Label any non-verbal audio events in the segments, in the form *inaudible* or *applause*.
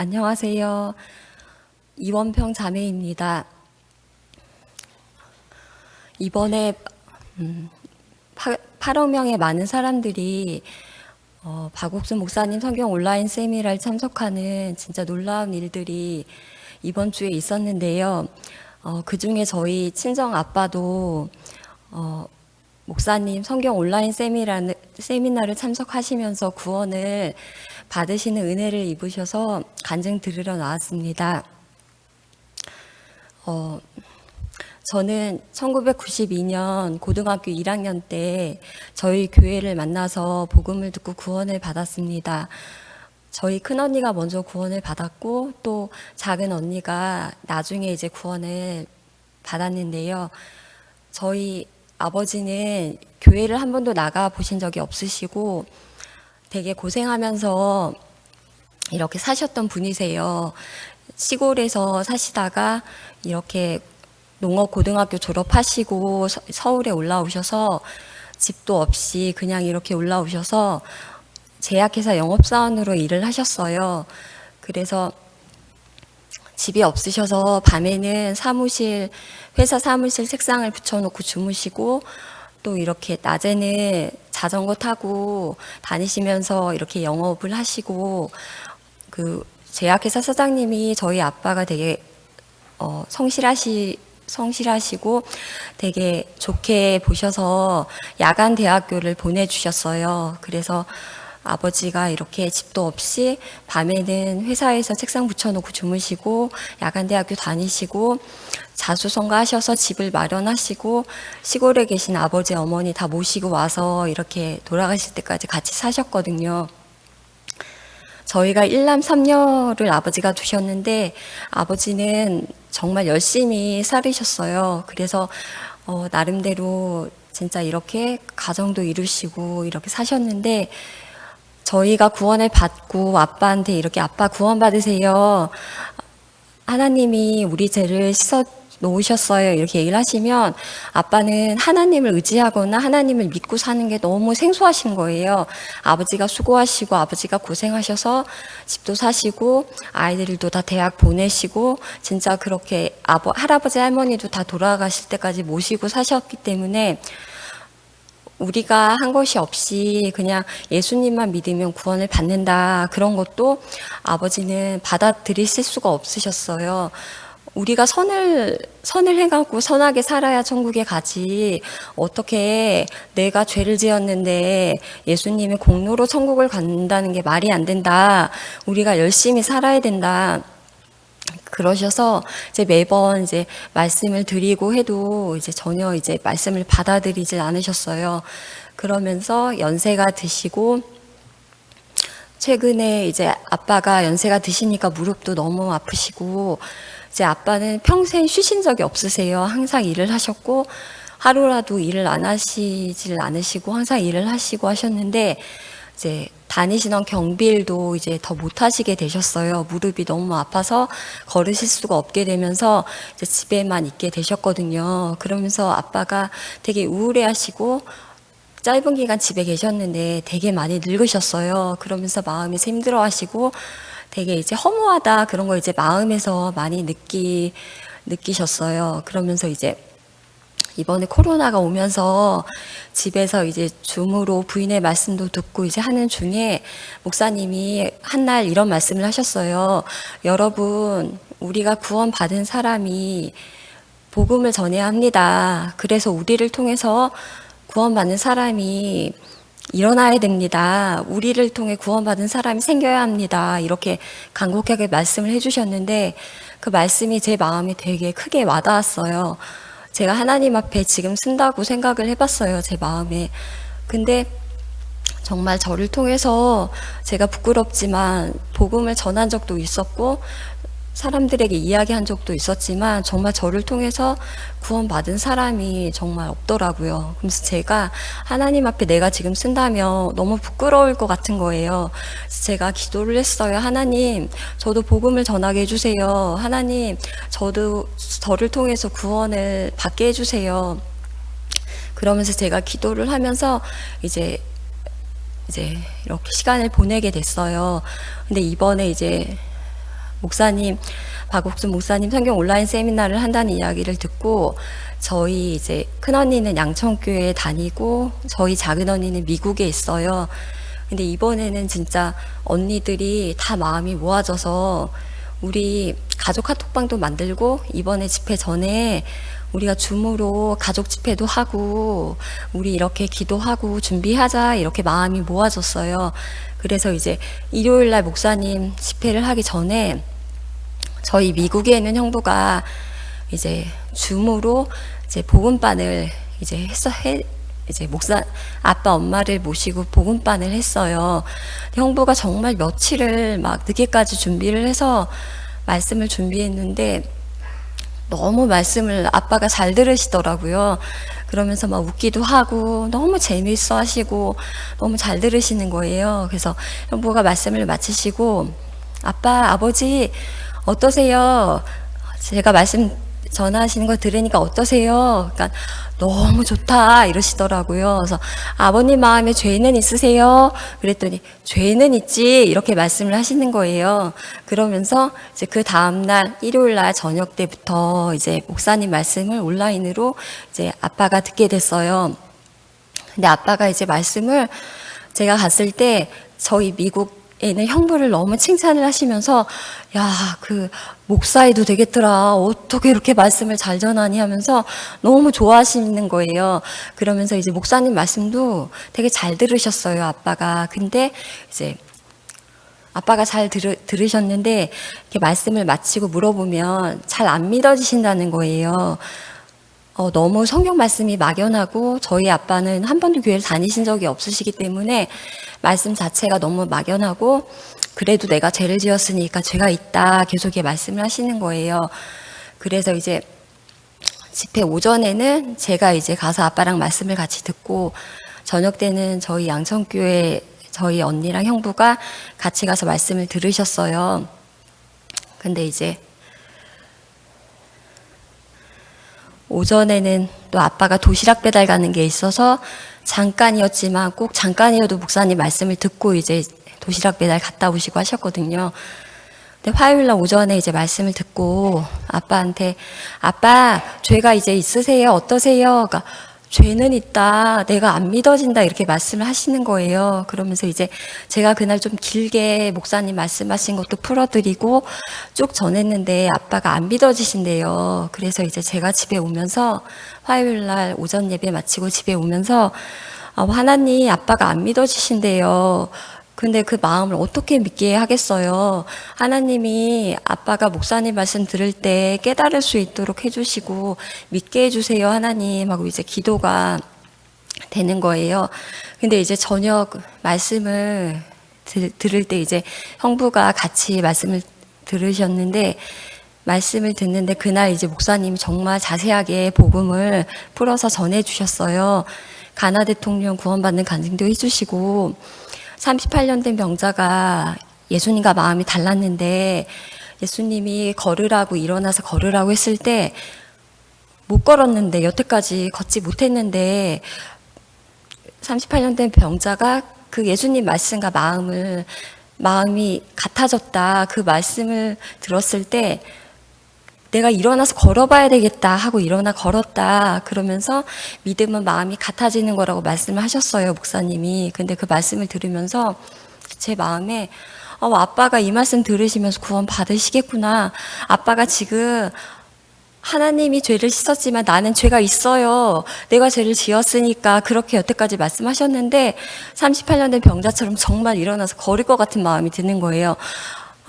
안녕하세요. 이원평 자매입니다. 이번에 음, 8억 명의 많은 사람들이 어, 박옥순 목사님 성경 온라인 세미나를 참석하는 진짜 놀라운 일들이 이번 주에 있었는데요. 어, 그 중에 저희 친정 아빠도 어, 목사님 성경 온라인 세미나를 참석하시면서 구원을 받으시는 은혜를 입으셔서 간증 들으러 나왔습니다. 어, 저는 1992년 고등학교 1학년 때 저희 교회를 만나서 복음을 듣고 구원을 받았습니다. 저희 큰 언니가 먼저 구원을 받았고 또 작은 언니가 나중에 이제 구원을 받았는데요. 저희 아버지는 교회를 한 번도 나가 보신 적이 없으시고 되게 고생하면서 이렇게 사셨던 분이세요. 시골에서 사시다가 이렇게 농업 고등학교 졸업하시고 서- 서울에 올라오셔서 집도 없이 그냥 이렇게 올라오셔서 제약회사 영업사원으로 일을 하셨어요. 그래서 집이 없으셔서 밤에는 사무실, 회사 사무실 책상을 붙여놓고 주무시고 또 이렇게 낮에는 자전거 타고 다니시면서 이렇게 영업을 하시고 그 제약회사 사장님이 저희 아빠가 되게 어, 성실하시 성실하시고 되게 좋게 보셔서 야간 대학교를 보내주셨어요. 그래서 아버지가 이렇게 집도 없이 밤에는 회사에서 책상 붙여놓고 주무시고 야간 대학교 다니시고 자수성가 하셔서 집을 마련하시고 시골에 계신 아버지 어머니 다 모시고 와서 이렇게 돌아가실 때까지 같이 사셨거든요. 저희가 일남 삼녀를 아버지가 두셨는데 아버지는 정말 열심히 살으셨어요. 그래서 어, 나름대로 진짜 이렇게 가정도 이루시고 이렇게 사셨는데 저희가 구원을 받고 아빠한테 이렇게 아빠 구원 받으세요. 하나님이 우리 죄를 씻어 놓으셨어요. 이렇게 얘기를 하시면 아빠는 하나님을 의지하거나 하나님을 믿고 사는 게 너무 생소하신 거예요. 아버지가 수고하시고 아버지가 고생하셔서 집도 사시고 아이들도 다 대학 보내시고 진짜 그렇게 아버, 할아버지 할머니도 다 돌아가실 때까지 모시고 사셨기 때문에 우리가 한 것이 없이 그냥 예수님만 믿으면 구원을 받는다. 그런 것도 아버지는 받아들이실 수가 없으셨어요. 우리가 선을, 선을 해가고 선하게 살아야 천국에 가지. 어떻게 내가 죄를 지었는데 예수님의 공로로 천국을 간다는 게 말이 안 된다. 우리가 열심히 살아야 된다. 그러셔서 이제 매번 이제 말씀을 드리고 해도 이제 전혀 이제 말씀을 받아들이질 않으셨어요. 그러면서 연세가 드시고 최근에 이제 아빠가 연세가 드시니까 무릎도 너무 아프시고 이제 아빠는 평생 쉬신 적이 없으세요. 항상 일을 하셨고 하루라도 일을 안 하시질 않으시고 항상 일을 하시고 하셨는데 이제 다니시던 경비일도 이제 더 못 하시게 되셨어요. 무릎이 너무 아파서 걸으실 수가 없게 되면서 이제 집에만 있게 되셨거든요. 그러면서 아빠가 되게 우울해 하시고 짧은 기간 집에 계셨는데 되게 많이 늙으셨어요. 그러면서 마음이 힘들어 하시고 되게 이제 허무하다 그런 걸 이제 마음에서 많이 느끼, 느끼셨어요. 그러면서 이제 이번에 코로나가 오면서 집에서 이제 줌으로 부인의 말씀도 듣고 이제 하는 중에 목사님이 한 날 이런 말씀을 하셨어요. 여러분, 우리가 구원받은 사람이 복음을 전해야 합니다. 그래서 우리를 통해서 구원받는 사람이 일어나야 됩니다. 우리를 통해 구원받은 사람이 생겨야 합니다. 이렇게 간곡하게 말씀을 해주셨는데 그 말씀이 제 마음에 되게 크게 와닿았어요. 제가 하나님 앞에 지금 쓴다고 생각을 해봤어요. 제 마음에. 근데 정말 저를 통해서 제가 부끄럽지만 복음을 전한 적도 있었고 사람들에게 이야기한 적도 있었지만 정말 저를 통해서 구원받은 사람이 정말 없더라고요. 그래서 제가 하나님 앞에 내가 지금 쓴다면 너무 부끄러울 것 같은 거예요. 제가 기도를 했어요. 하나님, 저도 복음을 전하게 해주세요. 하나님, 저도 저를 통해서 구원을 받게 해주세요. 그러면서 제가 기도를 하면서 이제 이제 이렇게 시간을 보내게 됐어요. 근데 이번에 이제 목사님 박옥순 목사님 성경 온라인 세미나를 한다는 이야기를 듣고 저희 이제 큰 언니는 양천교회에 다니고 저희 작은 언니는 미국에 있어요. 근데 이번에는 진짜 언니들이 다 마음이 모아져서 우리 가족 카톡방도 만들고 이번에 집회 전에 우리가 줌으로 가족 집회도 하고 우리 이렇게 기도하고 준비하자 이렇게 마음이 모아졌어요. 그래서 이제 일요일 날 목사님 집회를 하기 전에 저희 미국에 있는 형부가 이제 줌으로 이제 복음반을 이제 했어 해 이제 목사 아빠 엄마를 모시고 복음반을 했어요. 형부가 정말 며칠을 막 늦게까지 준비를 해서 말씀을 준비했는데 너무 말씀을 아빠가 잘 들으시더라고요. 그러면서 막 웃기도 하고 너무 재미있어 하시고 너무 잘 들으시는 거예요. 그래서 형부가 말씀을 마치시고 아빠, 아버지 어떠세요? 제가 말씀 전하시는 거 들으니까 어떠세요? 그러니까 너무 좋다 이러시더라고요. 그래서 아버님 마음에 죄는 있으세요? 그랬더니 죄는 있지 이렇게 말씀을 하시는 거예요. 그러면서 이제 그 다음 날 일요일 날 저녁 때부터 이제 목사님 말씀을 온라인으로 이제 아빠가 듣게 됐어요. 근데 아빠가 이제 말씀을 제가 갔을 때 저희 미국 에는 형부를 너무 칭찬을 하시면서 야 그 목사에도 되겠더라. 어떻게 이렇게 말씀을 잘 전하니? 하면서 너무 좋아하시는 거예요. 그러면서 이제 목사님 말씀도 되게 잘 들으셨어요 아빠가. 근데 이제 아빠가 잘 들으, 들으셨는데 이렇게 말씀을 마치고 물어보면 잘 안 믿어지신다는 거예요 어, 너무 성경 말씀이 막연하고 저희 아빠는 한 번도 교회를 다니신 적이 없으시기 때문에 말씀 자체가 너무 막연하고 그래도 내가 죄를 지었으니까 죄가 있다 계속 이렇게 말씀을 하시는 거예요. 그래서 이제 집회 오전에는 제가 이제 가서 아빠랑 말씀을 같이 듣고 저녁 때는 저희 양천교회 저희 언니랑 형부가 같이 가서 말씀을 들으셨어요. 근데 이제 오전에는 또 아빠가 도시락 배달 가는 게 있어서 잠깐이었지만 꼭 잠깐이어도 목사님 말씀을 듣고 이제 도시락 배달 갔다 오시고 하셨거든요. 근데 화요일 날 오전에 이제 말씀을 듣고 아빠한테 아빠 죄가 이제 있으세요? 어떠세요? 그러니까 죄는 있다. 내가 안 믿어진다. 이렇게 말씀을 하시는 거예요. 그러면서 이제 제가 그날 좀 길게 목사님 말씀하신 것도 풀어드리고 쭉 전했는데 아빠가 안 믿어지신대요. 그래서 이제 제가 집에 오면서 화요일 날 오전 예배 마치고 집에 오면서 아, 하나님 아빠가 안 믿어지신대요. 근데 그 마음을 어떻게 믿게 하겠어요? 하나님이 아빠가 목사님 말씀 들을 때 깨달을 수 있도록 해주시고 믿게 해주세요, 하나님 하고 이제 기도가 되는 거예요. 근데 이제 저녁 말씀을 들, 들을 때 이제 형부가 같이 말씀을 들으셨는데 말씀을 듣는데 그날 이제 목사님이 정말 자세하게 복음을 풀어서 전해 주셨어요. 가나 대통령 구원받는 간증도 해주시고 38년 된 병자가 예수님과 마음이 달랐는데 예수님이 걸으라고 일어나서 걸으라고 했을 때 못 걸었는데 여태까지 걷지 못했는데 38년 된 병자가 그 예수님 말씀과 마음을 마음이 같아졌다. 그 말씀을 들었을 때 내가 일어나서 걸어봐야 되겠다 하고 일어나 걸었다 그러면서 믿음은 마음이 같아지는 거라고 말씀을 하셨어요 목사님이 근데 그 말씀을 들으면서 제 마음에 어, 아빠가 이 말씀 들으시면서 구원 받으시겠구나 아빠가 지금 하나님이 죄를 씻었지만 나는 죄가 있어요. 내가 죄를 지었으니까 그렇게 여태까지 말씀하셨는데 38년 된 병자처럼 정말 일어나서 걸을 것 같은 마음이 드는 거예요.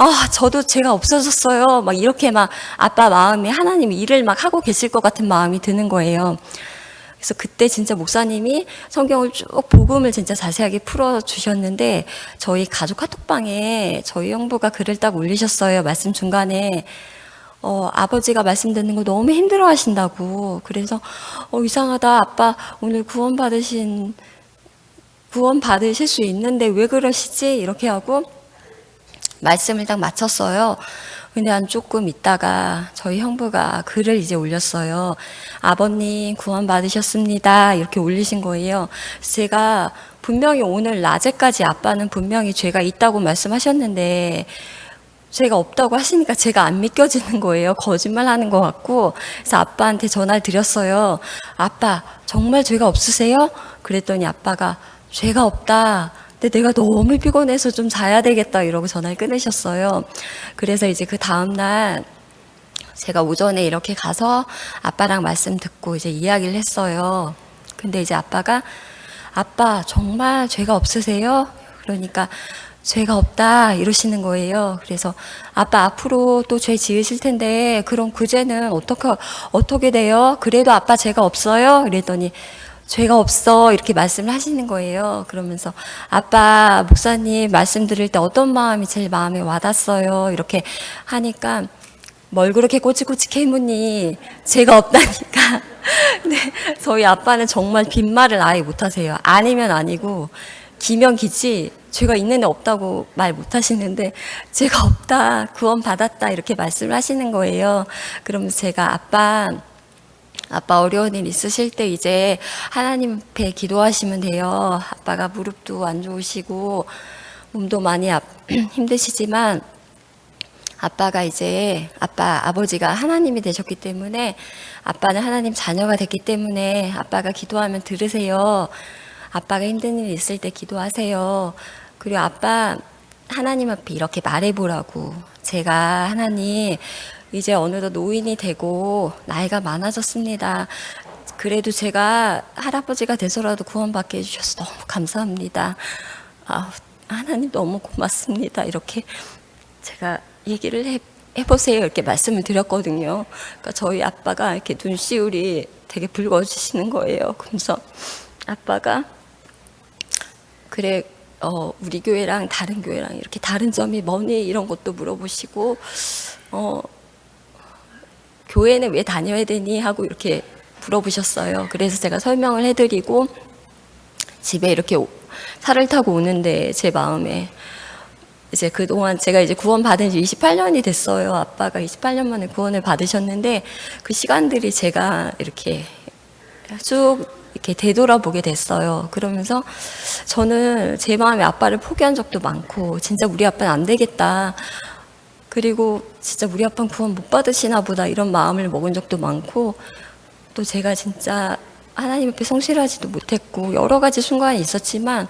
아, 저도 죄가 없어졌어요. 막 이렇게 막 아빠 마음에 하나님 일을 막 하고 계실 것 같은 마음이 드는 거예요. 그래서 그때 진짜 목사님이 성경을 쭉 복음을 진짜 자세하게 풀어 주셨는데 저희 가족 카톡방에 저희 형부가 글을 딱 올리셨어요. 말씀 중간에 어, 아버지가 말씀 듣는 거 너무 힘들어 하신다고. 그래서 어, 이상하다. 아빠 오늘 구원 받으신 구원 받으실 수 있는데 왜 그러시지? 이렇게 하고 말씀을 딱 마쳤어요. 근데 한 조금 있다가 저희 형부가 글을 이제 올렸어요. 아버님 구원 받으셨습니다. 이렇게 올리신 거예요. 제가 분명히 오늘 낮에까지 아빠는 분명히 죄가 있다고 말씀하셨는데 죄가 없다고 하시니까 제가 안 믿겨지는 거예요. 거짓말 하는 것 같고. 그래서 아빠한테 전화를 드렸어요. 아빠, 정말 죄가 없으세요? 그랬더니 아빠가 죄가 없다. 근데 내가 너무 피곤해서 좀 자야 되겠다. 이러고 전화를 끊으셨어요. 그래서 이제 그 다음날 제가 오전에 이렇게 가서 아빠랑 말씀 듣고 이제 이야기를 했어요. 근데 이제 아빠가 아빠 정말 죄가 없으세요? 그러니까 죄가 없다 이러시는 거예요. 그래서 아빠 앞으로 또 죄 지으실 텐데 그럼 그 죄는 어떻게 어떻게 돼요? 그래도 아빠 죄가 없어요? 그랬더니 죄가 없어 이렇게 말씀을 하시는 거예요. 그러면서 아빠 목사님 말씀 들을 때 어떤 마음이 제일 마음에 와닿았어요? 이렇게 하니까 뭘 그렇게 꼬치꼬치 캐무니 죄가 없다니까. 근데 *laughs* 저희 아빠는 정말 빈말을 아예 못하세요. 아니면 아니고 기면 기지 죄가 있는 애 없다고 말 못하시는데 죄가 없다 구원 받았다 이렇게 말씀을 하시는 거예요. 그러면서 제가 아빠 아빠 어려운 일 있으실 때 이제 하나님 앞에 기도하시면 돼요. 아빠가 무릎도 안 좋으시고 몸도 많이 아- *clears throat* 힘드시지만 아빠가 이제 아빠 아버지가 하나님이 되셨기 때문에 아빠는 하나님 자녀가 됐기 때문에 아빠가 기도하면 들으세요. 아빠가 힘든 일 있을 때 기도하세요. 그리고 아빠 하나님 앞에 이렇게 말해보라고 제가 하나님 이제 어느덧 노인이 되고 나이가 많아졌습니다. 그래도 제가 할아버지가 돼서라도 구원받게 해주셔서 너무 감사합니다. 아, 하나님 너무 고맙습니다. 이렇게 제가 얘기를 해, 해보세요. 이렇게 말씀을 드렸거든요. 그러니까 저희 아빠가 이렇게 눈시울이 되게 붉어지시는 거예요. 그래서 아빠가 그래, 어, 우리 교회랑 다른 교회랑 이렇게 다른 점이 뭐니? 이런 것도 물어보시고, 어, 교회는 왜 다녀야 되니? 하고 이렇게 물어보셨어요. 그래서 제가 설명을 해드리고, 집에 이렇게 오- 차를 타고 오는데 제 마음에 이제 그동안 제가 이제 구원 받은 지 28년이 됐어요. 아빠가 28년 만에 구원을 받으셨는데 그 시간들이 제가 이렇게 쭉 이렇게 되돌아보게 됐어요. 그러면서 저는 제 마음에 아빠를 포기한 적도 많고 진짜 우리 아빠는 안 되겠다. 그리고 진짜 우리 아빠는 구원 못 받으시나 보다 이런 마음을 먹은 적도 많고 또 제가 진짜 하나님 앞에 성실하지도 못했고 여러 가지 순간이 있었지만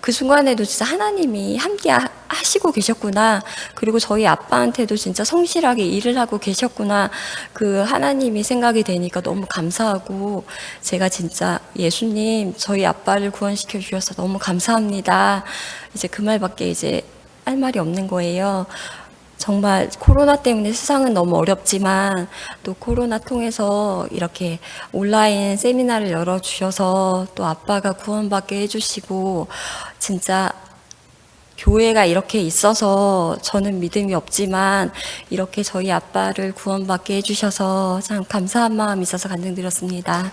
그 순간에도 진짜 하나님이 함께 하- 하시고 계셨구나. 그리고 저희 아빠한테도 진짜 성실하게 일을 하고 계셨구나. 그 하나님이 생각이 되니까 너무 감사하고 제가 진짜 예수님 저희 아빠를 구원시켜 주셔서 너무 감사합니다. 이제 그 말밖에 이제 할 말이 없는 거예요. 정말 코로나 때문에 세상은 너무 어렵지만 또 코로나 통해서 이렇게 온라인 세미나를 열어주셔서 또 아빠가 구원받게 해주시고 진짜 교회가 이렇게 있어서 저는 믿음이 없지만 이렇게 저희 아빠를 구원받게 해주셔서 참 감사한 마음이 있어서 간증드렸습니다.